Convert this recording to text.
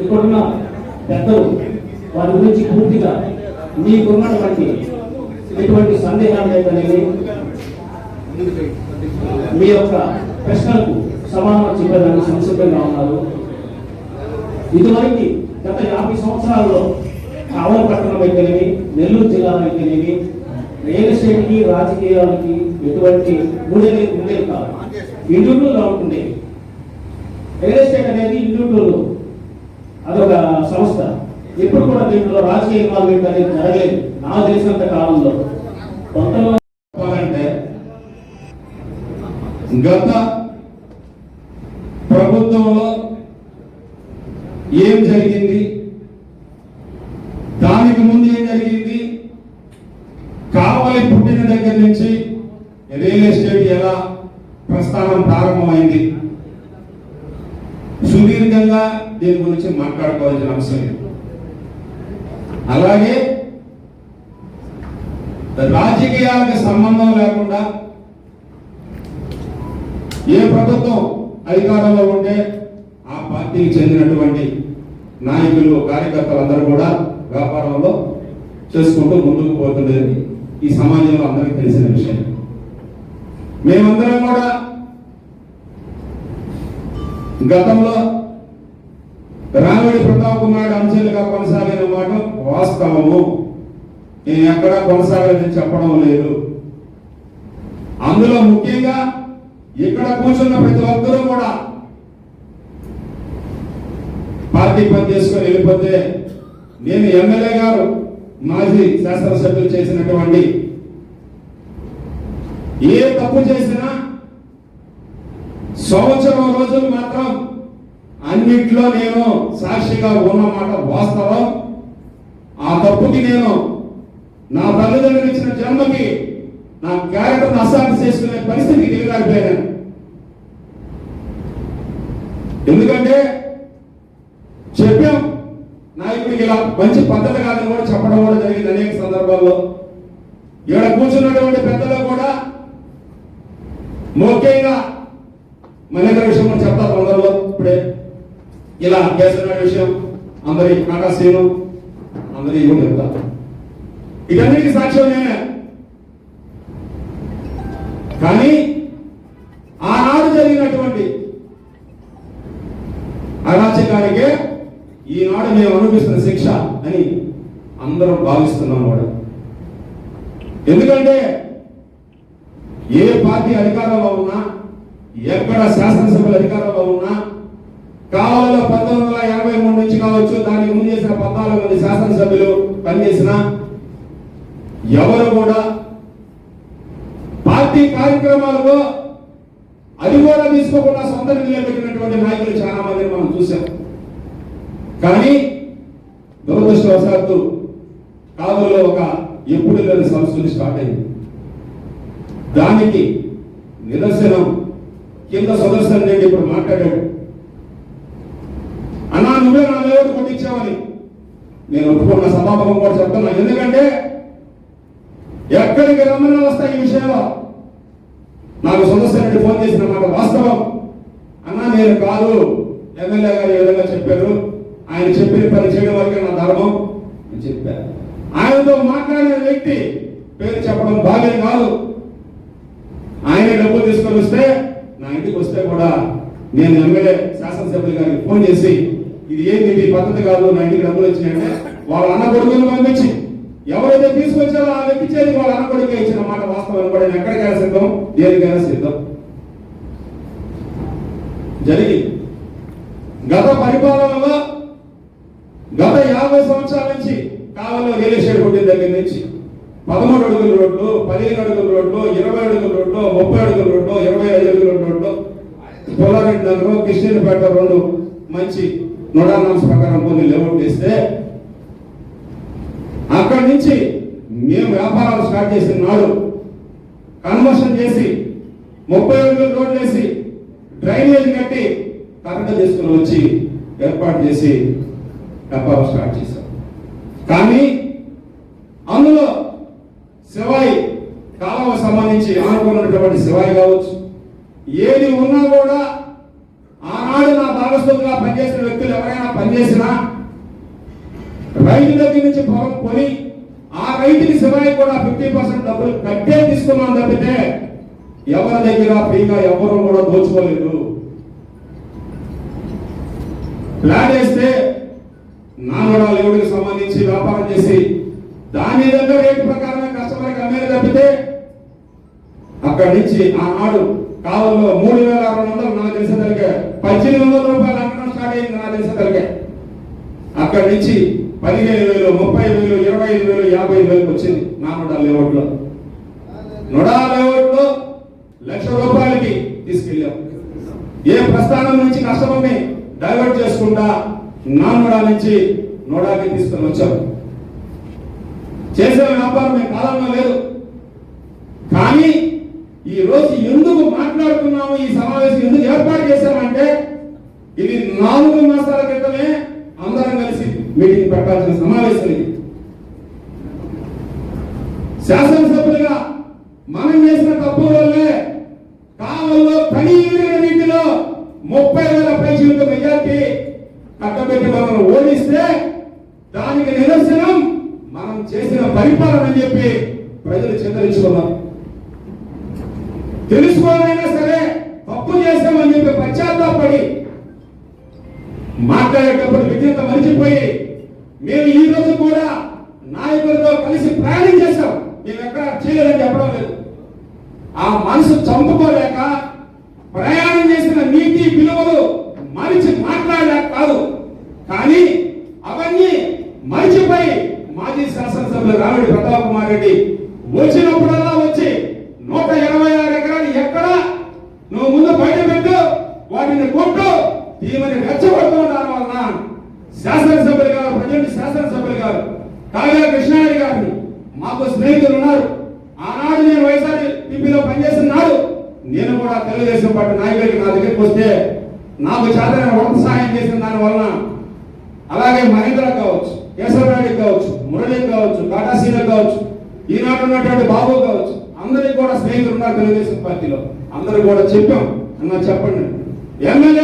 ఇక్కడున్న పెద్దలు వారి గురించి పూర్తిగా మీకున్నటువంటి ఎటువంటి సందేహాలు లేదనేవి మీ యొక్క ప్రశ్నలకు సమాధానం చెప్పడానికి సంసిద్ధంగా ఉన్నారు. ఇదివరకు గత యాభై సంవత్సరాల్లో కావలి పట్టణం అయితేనేమి నెల్లూరు జిల్లా అయితేనేమి రియల్ ఎస్టేట్కి రాజకీయాలకి ఎటువంటి ఉండేది ఉండేది కాదు. ఇండివిజువల్గా ఉంటుండేవి రియల్ ఎస్టేట్ అనేది ఇండివిజువల్ అదొక సంస్థ. ఎప్పుడు కూడా దీంట్లో రాజకీయ ఇన్వాల్వ్మెంట్ అనేది జరగలేదు. నా తెలిసినంత కాలంలో. పంతొమ్మిది చెప్పాలంటే గత ప్రభుత్వంలో ఏం జరిగింది? దానికి ముందు ఏం జరిగింది? కావాలి పుట్టిన దగ్గర నుంచి రియల్ ఎస్టేట్ ఎలా ప్రస్థానం ప్రారంభమైంది? సుదీర్ఘంగా దీని గురించి మాట్లాడుకోవాల్సిన అంశం అలాగే రాజకీయాలకు సంబంధం లేకుండా ఏ ప్రభుత్వం అధికారంలో ఉంటే ఆ పార్టీకి చెందినటువంటి నాయకులు కార్యకర్తలు అందరూ కూడా వ్యాపారంలో చేసుకుంటూ ముందుకు పోతుండేది. ఈ సమాజంలో అందరికీ తెలిసిన విషయం. మేమందరం కూడా గతంలో రాముడి ప్రతాప్ కుమారుడు అంచెలుగా కొనసాగిన మాట వాస్తవము. నేను ఎక్కడా కొనసాగలేదని చెప్పడం లేదు. అందులో ముఖ్యంగా ఇక్కడ కూర్చున్న ప్రతి ఒక్కరూ కూడా పార్టీ పని చేసుకొని వెళ్ళిపోతే నేను ఎమ్మెల్యే గారు మాజీ శాసనసభ్యులు చేసినటువంటి ఏ తప్పు చేసినా సంవత్సరం రోజులు మాత్రం అన్నిట్లో నేను సాక్షిగా ఉన్నమాట వాస్తవం. ఆ తప్పుకి నేను నా తల్లిదండ్రులు ఇచ్చిన జన్మకి నా క్యారెక్టర్ అసాధ్యం చేసుకునే పరిస్థితికి దిగజారిపోయాను. ఎందుకంటే చెప్పాం నాయకుడికి ఇలా మంచి పద్ధతి కాదని కూడా చెప్పడం కూడా జరిగింది అనేక సందర్భాల్లో. ఇక్కడ కూర్చున్నటువంటి పెద్దలు కూడా ముఖ్యంగా మహేంద్ర విషయం మనం చెప్తా తొందరలో ఇప్పుడే. ఇలా కేసీఆర్ విషయం అందరి కాకాశీను అందరి కూడా చెప్తా. ఇదన్నిటికీ సాక్ష్యం నేనే. కానీ ఆనాడు జరిగినటువంటి అరాచకానికే ఈనాడు మేము అనుభవిస్తున్న శిక్ష అని అందరం భావిస్తున్నాం కూడా ఎందుకంటే ఏ పార్టీ అధికారంలో ఉన్నా ఎక్కడ శాసనసభలు అధికారంలో ఉన్నా కావాల పంతొమ్మిది వందల ఎనభై మూడు నుంచి కావచ్చు దానికి ముందు చేసిన పద్నాలుగు మంది శాసనసభ్యులు పనిచేసిన ఎవరు కూడా పార్టీ కార్యక్రమాలలో అది కూడా తీసుకోకుండా సొంత నిలబెట్టినటువంటి నాయకులు చాలా మందిని మనం చూసాం కానీ దురదృష్టవశాత్తు కాలంలో ఒక ఎప్పుడు లేని సంస్కృతి స్టార్ట్ అయింది దానికి నిదర్శనం కింద సుదర్శన్ నేను ఇప్పుడు మాట్లాడాడు. అన్నా నువ్వే నా లేవటి కొట్టించావని. నేను ఒప్పుకున్న సమాపకం కూడా చెప్తున్నా. ఎందుకంటే ఎక్కడికి రమ్మని వస్తాయి ఈ విషయంలో. నాకు సుదర్శన్ ఫోన్ చేసిన మాట వాస్తవం. అన్నా నేను కాదు. ఎమ్మెల్యే గారు ఏ విధంగా చెప్పారు. ఆయన చెప్పిన పని చేయడం వరకే నా ధర్మం. అని చెప్పారు ఆయనతో మాట్లాడిన వ్యక్తి పేరు చెప్పడం భాగ్యం కాదు. ఆయన డబ్బులు తీసుకొని వస్తే ఇంటికి వస్తే కూడా నేను ఎమ్మెల్యే శాసనసభ్యులు గారికి ఫోన్ చేసి ఇది ఏంది? ఇది పద్ధతి కాదు. నా ఇంటికి డబ్బులు వచ్చినాయంటే వాళ్ళ అన్న కొడుకుని పంపించి ఎవరైతే తీసుకొచ్చారో ఆ వ్యక్తి వాళ్ళ అన్న కొడుకే ఇచ్చిన మాట వాస్తవం కూడా నేను ఎక్కడికైనా సిద్ధం? దేనికైనా సిద్ధం. జరిగి గత పరిపాలనలో గత యాభై సంవత్సరాల నుంచి కాలంలో రియల్ ఎస్టేట్ పుట్టిన దగ్గర నుంచి పదమూడు అడుగుల రోడ్లు పదిహేను అడుగుల రోడ్లు ఇరవై అడుగుల రోడ్లు ముప్పై అడుగుల రోడ్లు ఇరవై ఐదు అడుగుల రోడ్లు పొలారెడ్డి నగరం కృష్ణపేట రెండు మంచి నోడానాంశ ప్రకారం కొన్ని లేఅవుట్ చేస్తే అక్కడి నుంచి మేము వ్యాపారాలు స్టార్ట్ చేసిన నాడు కన్వర్షన్ చేసి ముప్పై అడుగుల రోడ్లు వేసి డ్రైనేజ్ కట్టి కరెంట్ తీసుకుని వచ్చి ఏర్పాటు చేసి వ్యాపారం స్టార్ట్ చేశాం. కానీ అందులో శివాయి కాలువ నుంచి ఆనుకున్నటువంటి సివాయి కావచ్చు. ఏది ఉన్నా కూడా ఆనాడు నా భాగస్వామిగా పనిచేసిన వ్యక్తులు ఎవరైనా పనిచేసినా చేసినా రైతు దగ్గర నుంచి పొలం కొని ఆ రైతుకి శివాయి కూడా ఫిఫ్టీ పర్సెంట్ డబ్బులు కట్టే తీసుకున్నాం తప్పితే ఎవరి దగ్గర ఫ్రీగా ఎవరు కూడా దోచుకోలేదు. ప్లాన్ వేస్తే నాన్నడా లేవుడికి సంబంధించి వ్యాపారం చేసి దాని దగ్గర రేటు ప్రకారమే కస్టమర్కి అమ్మేది తప్పితే అక్కడి నుంచి ఆనాడు కావల్లో మూడు వేల ఆరు వందలు నాకు తెలిసిన పద్దెనిమిది వందల రూపాయలు అన్నం స్టార్ట్ అయింది నాకు తెలిసిన అక్కడి నుంచి పదిహేను వేలు ముప్పై వేలు ఇరవై ఐదు వేలు యాభై ఐదు వేలకు వచ్చింది నాన్నడా లేఅవుట్లో. నొడా లేఅవుట్లో లక్ష రూపాయలకి తీసుకెళ్ళాం. ఏ ప్రస్థానం నుంచి నష్టమని డైవర్ట్ చేసుకుంటా నాన్నడా నుంచి నోడాకి తీసుకొని వచ్చాం. చేసే వ్యాపారం మేము కాలంలో లేదు. కానీ ఈ రోజు ఎందుకు మాట్లాడుతున్నాము? ఈ సమావేశం ఎందుకు ఏర్పాటు చేశామంటే ఇది నాలుగు మాసాల క్రితమే అందరం కలిసి మీటింగ్ పెట్టాల్సిన సమావేశం ఇది. శాసనసభ్యులుగా మనం చేసిన తప్పు వల్లే కావల్లో పని రీతిలో ముప్పై వేల పైసలకు మెజార్టీ కట్టబెట్టి మనం ఓడిస్తే దానికి నిదర్శనం మనం చేసిన పరిపాలన అని చెప్పి ప్రజలు చెందరించుకున్నారు. తెలుసుకోవాలైనా సరే తప్పు చేస్తామని చెప్పి పశ్చాత్తాపడి మాట్లాడేటప్పుడు విజ్ఞత మరిచిపోయి మేము ఈ రోజు కూడా నాయకులతో కలిసి ప్రయాణం చేశాం. మేము ఎక్కడ చేయలేదని చెప్పడం లేదు. ఆ మనసు చంపుకోలేక ప్రయాణం చేసిన నీతి విలువలు మరిచి మాట్లాడలేక కాదు కానీ అవన్నీ మరిచిపోయి మాజీ శాసనసభ్యులు రావిడి ప్రతాప్ కుమార్ రెడ్డి వచ్చినప్పుడల్లా వచ్చి నూట ఇరవై ఆరు ఎకరాలు ఎక్కడ నువ్వు ముందు బయట పెట్టు వాటిని కొట్టు ఈమెను రెచ్చగొడుతున్నారు వలన శాసనసభ్యులు గారు ప్రజెంట్ శాసనసభ్యులు గారు కాగా కృష్ణారెడ్డి గారిని మాకు స్నేహితులు ఉన్నారు. ఆనాడు నేను వైఎస్ఆర్ టీపీలో పనిచేస్తున్నాడు నేను కూడా తెలుగుదేశం పార్టీ నాయకుడికి నా దగ్గరికి వస్తే నాకు చేతన వంత సహాయం చేసిన దాని వలన అలాగే మహేంద్ర కావచ్చు కేశవరాడికి కావచ్చు మురళి కావచ్చు టాటాసీన కావచ్చు ఈనాడు ఉన్నటువంటి బాబు కావచ్చు అందరికి కూడా స్నేహితులు ఉన్నారు తెలుగుదేశం పార్టీలో. అందరూ కూడా చెప్పాం. అన్న చెప్పండి. ఎమ్మెల్యే